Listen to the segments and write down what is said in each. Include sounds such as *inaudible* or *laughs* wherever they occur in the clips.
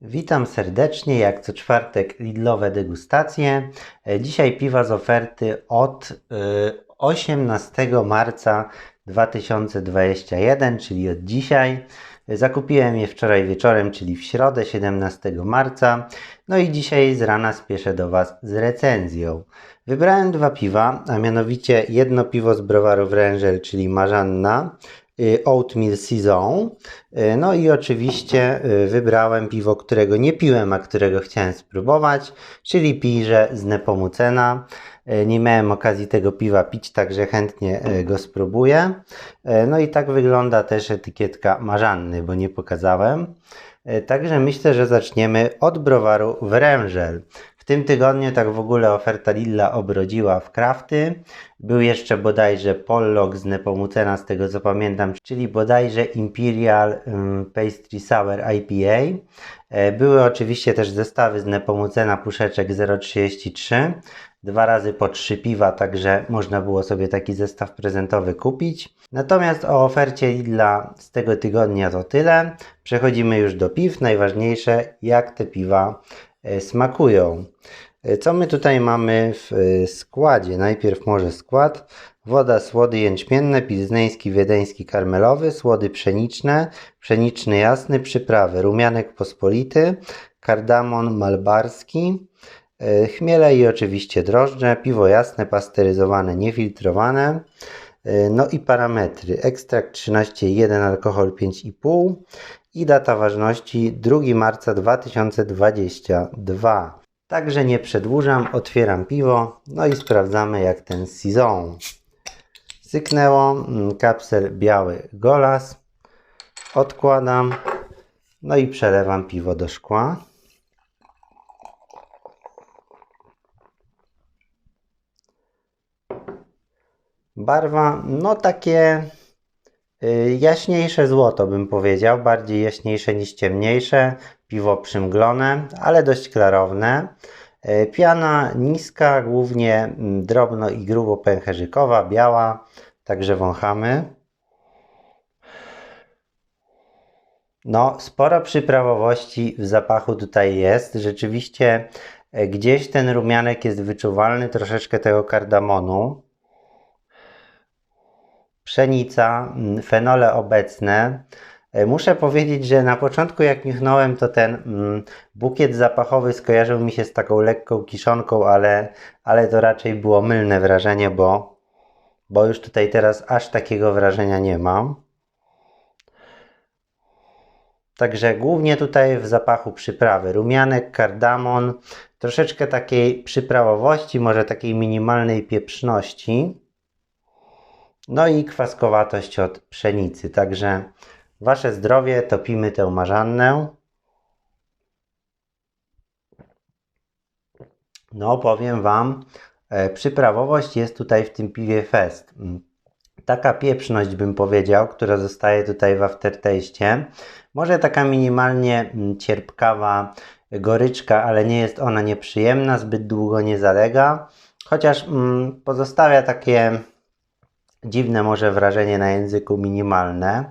Witam serdecznie, jak co czwartek Lidlowe degustacje. Dzisiaj piwa z oferty od y, 18 marca 2021, czyli od dzisiaj. Zakupiłem je wczoraj wieczorem, czyli w środę 17 marca. No i dzisiaj z rana spieszę do Was z recenzją. Wybrałem dwa piwa, a mianowicie jedno piwo z browaru Wrężel, czyli Marzanna, y, Oatmeal Saison. Y, No i oczywiście y, wybrałem piwo, którego nie piłem, a którego chciałem spróbować, czyli Pirze z Nepomucena. Y, Nie miałem okazji tego piwa pić, także chętnie y, go spróbuję. Y, No i tak wygląda też etykietka Marzanny, bo nie pokazałem. Y, Także myślę, że zaczniemy od browaru Wrężel. Tym tygodniu tak w ogóle oferta Lilla obrodziła w krafty. Był jeszcze bodajże Pollock z Nepomucena, z tego co pamiętam, czyli bodajże Imperial ym, Pastry Sour IPA. E, Były oczywiście też zestawy z Nepomucena puszeczek 0,33. Dwa razy po trzy piwa, także można było sobie taki zestaw prezentowy kupić. Natomiast o ofercie Lidla z tego tygodnia to tyle. Przechodzimy już do piw. Najważniejsze, jak te piwa smakują. E, Co my tutaj mamy w e, składzie? Najpierw może skład. Woda, słody jęczmienne, pilzneński, wiedeński, karmelowy, słody pszeniczne, pszeniczny jasny, przyprawy, rumianek pospolity, kardamon malbarski, e, chmiele i oczywiście drożdże, piwo jasne, pasteryzowane, niefiltrowane, e, no i parametry. Ekstrakt 13,1, alkohol 5,5 i data ważności 2 marca 2022. Także nie przedłużam, otwieram piwo, no i sprawdzamy jak ten sezon. Syknęło, mm, kapsel biały golas, odkładam, no i przelewam piwo do szkła. Barwa, no takie y, jaśniejsze złoto bym powiedział, bardziej jaśniejsze niż ciemniejsze. Piwo przymglone, ale dość klarowne. Y, Piana niska, głównie mm, drobno i grubo pęcherzykowa, biała, także wąchamy. No, sporo przyprawowości w zapachu tutaj jest. Rzeczywiście e, gdzieś ten rumianek jest wyczuwalny, troszeczkę tego kardamonu. Pszenica, mm, fenole obecne. E, Muszę powiedzieć, że na początku jak niuchnąłem, to ten mm, bukiet zapachowy skojarzył mi się z taką lekką kiszonką, ale, ale to raczej było mylne wrażenie, bo, bo już tutaj teraz aż takiego wrażenia nie mam. Także głównie tutaj w zapachu przyprawy rumianek, kardamon, troszeczkę takiej przyprawowości, może takiej minimalnej pieprzności. No i kwaskowatość od pszenicy. Także wasze zdrowie, topimy tę marzannę. No, powiem wam, e, przyprawowość jest tutaj w tym piwie fest. Taka pieprzność bym powiedział, która zostaje tutaj w aftertaście. Może taka minimalnie mm, cierpkawa goryczka, ale nie jest ona nieprzyjemna, zbyt długo nie zalega. Chociaż mm, pozostawia takie dziwne może wrażenie na języku minimalne.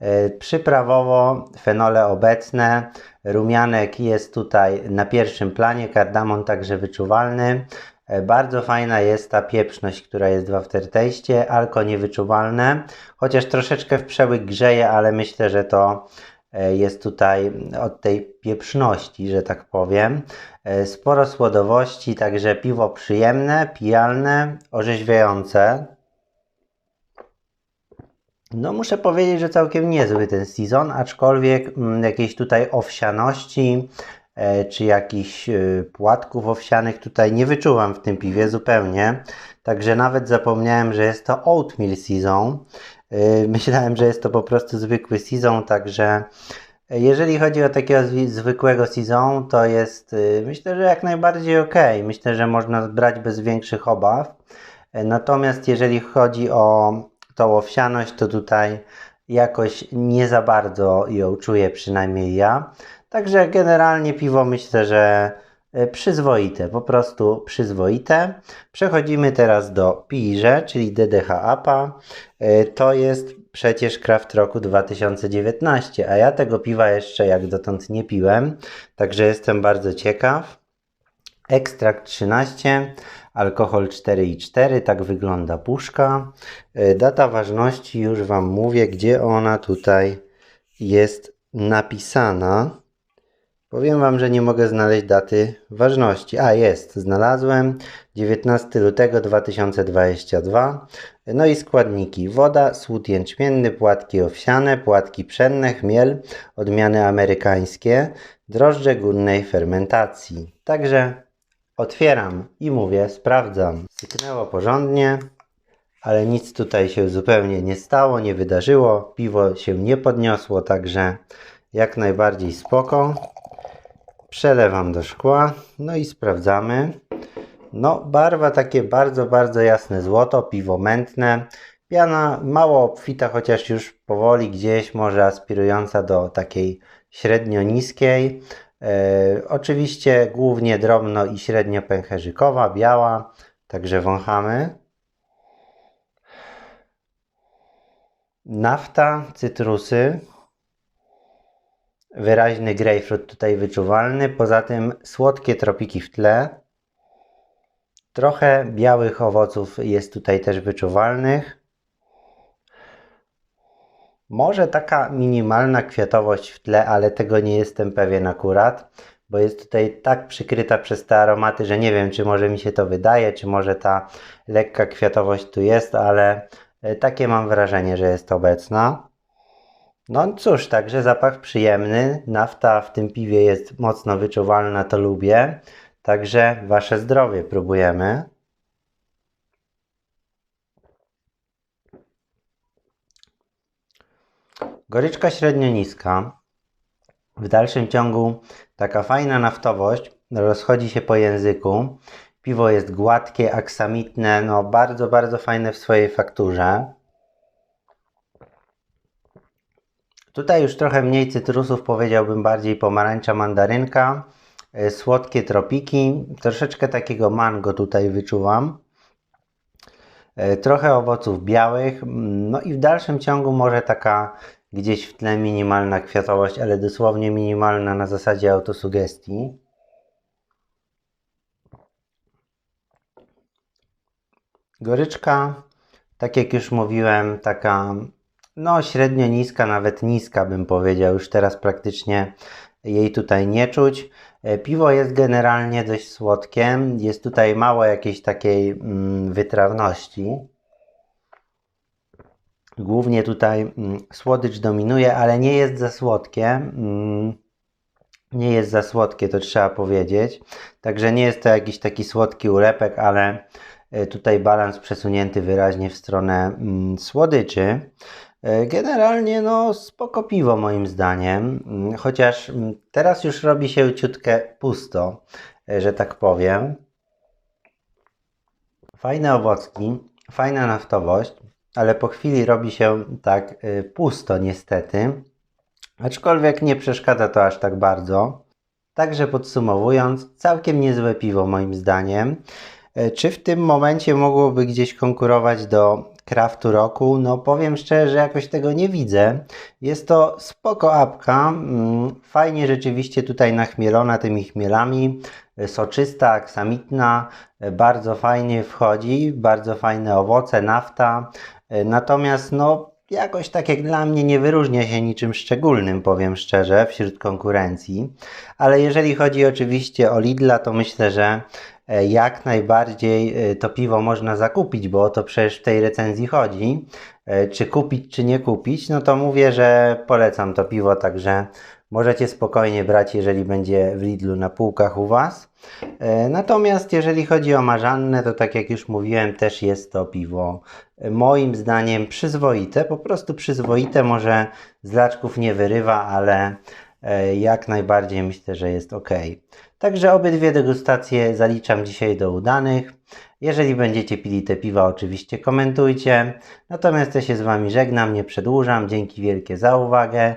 E, Przyprawowo fenole obecne, rumianek jest tutaj na pierwszym planie, kardamon także wyczuwalny. E, Bardzo fajna jest ta pieprzność, która jest w aftertaście, alko niewyczuwalne, chociaż troszeczkę w przełyk grzeje, ale myślę, że to e, jest tutaj od tej pieprzności, że tak powiem. Sporo słodowości, także piwo przyjemne, pijalne, orzeźwiające. No muszę powiedzieć, że całkiem niezły ten sezon, aczkolwiek mm, jakiejś tutaj owsianości e, czy jakichś e, płatków owsianych tutaj nie wyczuwam w tym piwie zupełnie. Także nawet zapomniałem, że jest to oatmeal season. E, *laughs* Myślałem, że jest to po prostu zwykły sezon, także jeżeli chodzi o takiego zwykłego sezon, to jest myślę, że jak najbardziej ok. Myślę, że można brać bez większych obaw. Natomiast jeżeli chodzi o tą owsianość, to tutaj jakoś nie za bardzo ją czuję, przynajmniej ja. Także generalnie piwo myślę, że e, przyzwoite, po prostu przyzwoite. Przechodzimy teraz do Pirze, czyli DDH APA. E, To jest przecież Kraft Roku 2019, a ja tego piwa jeszcze jak dotąd nie piłem, także jestem bardzo ciekaw. Ekstrakt 13, alkohol 4,4, tak wygląda puszka. E, Data ważności już Wam mówię, gdzie ona tutaj jest napisana. Powiem Wam, że nie mogę znaleźć daty ważności. A, jest, znalazłem. 19 lutego 2022. No i składniki. Woda, słód jęczmienny, płatki owsiane, płatki pszenne, chmiel, odmiany amerykańskie, drożdże górnej fermentacji. Także otwieram i mówię, sprawdzam. Syknęło porządnie, ale nic tutaj się zupełnie nie stało, nie wydarzyło. Piwo się nie podniosło, także jak najbardziej spoko. Przelewam do szkła, no i sprawdzamy. No, barwa takie bardzo, bardzo jasne złoto, piwo mętne. Piana mało obfita, chociaż już powoli gdzieś może aspirująca do takiej średnio niskiej. E, oczywiście głównie drobno i średnio pęcherzykowa, biała, także wąchamy. Nafta, cytrusy, wyraźny grejpfrut tutaj wyczuwalny, poza tym słodkie tropiki w tle. Trochę białych owoców jest tutaj też wyczuwalnych. Może taka minimalna kwiatowość w tle, ale tego nie jestem pewien akurat, bo jest tutaj tak przykryta przez te aromaty, że nie wiem, czy może mi się to wydaje, czy może ta lekka kwiatowość tu jest, ale e, takie mam wrażenie, że jest obecna. No cóż, także zapach przyjemny. Nafta w tym piwie jest mocno wyczuwalna, to lubię. Także wasze zdrowie próbujemy. Goryczka średnio niska. W dalszym ciągu taka fajna naftowość rozchodzi się po języku. Piwo jest gładkie, aksamitne, no bardzo, bardzo fajne w swojej fakturze. Tutaj już trochę mniej cytrusów, powiedziałbym bardziej pomarańcza, mandarynka, e, słodkie tropiki, troszeczkę takiego mango tutaj wyczuwam. E, trochę owoców białych, mm, no i w dalszym ciągu może taka gdzieś w tle minimalna kwiatowość, ale dosłownie minimalna na zasadzie autosugestii. Goryczka, tak jak już mówiłem, taka no średnio niska, nawet niska bym powiedział. Już teraz praktycznie jej tutaj nie czuć. E, piwo jest generalnie dość słodkie. Jest tutaj mało jakiejś takiej mm, wytrawności. Głównie tutaj mm, słodycz dominuje, ale nie jest za słodkie. Mm, nie jest za słodkie, to trzeba powiedzieć. Także nie jest to jakiś taki słodki ulepek, ale e, tutaj balans przesunięty wyraźnie w stronę mm, słodyczy. E, generalnie no spoko piwo moim zdaniem, chociaż teraz już robi się ciutkę pusto, e, że tak powiem. Fajne owocki, fajna naftowość, ale po chwili robi się tak e, pusto niestety. Aczkolwiek nie przeszkadza to aż tak bardzo. Także podsumowując, całkiem niezłe piwo moim zdaniem. Czy w tym momencie mogłoby gdzieś konkurować do Craftu roku? No powiem szczerze, jakoś tego nie widzę. Jest to spoko apka, mm, fajnie rzeczywiście tutaj nachmielona tymi chmielami, soczysta, aksamitna, bardzo fajnie wchodzi, bardzo fajne owoce, nafta. Natomiast no jakoś tak jak dla mnie nie wyróżnia się niczym szczególnym, powiem szczerze, wśród konkurencji. Ale jeżeli chodzi oczywiście o Lidla, to myślę, że E, jak najbardziej e, to piwo można zakupić, bo o to przecież w tej recenzji chodzi. E, czy kupić, czy nie kupić, no to mówię, że polecam to piwo, także możecie spokojnie brać, jeżeli będzie w Lidlu na półkach u Was. Natomiast jeżeli chodzi o marzannę, to tak jak już mówiłem, też jest to piwo moim zdaniem przyzwoite, po prostu przyzwoite, może z laczków nie wyrywa, ale jak najbardziej myślę, że jest ok. Także obydwie degustacje zaliczam dzisiaj do udanych. Jeżeli będziecie pili te piwa, oczywiście komentujcie. Natomiast ja się z Wami żegnam, nie przedłużam. Dzięki wielkie za uwagę.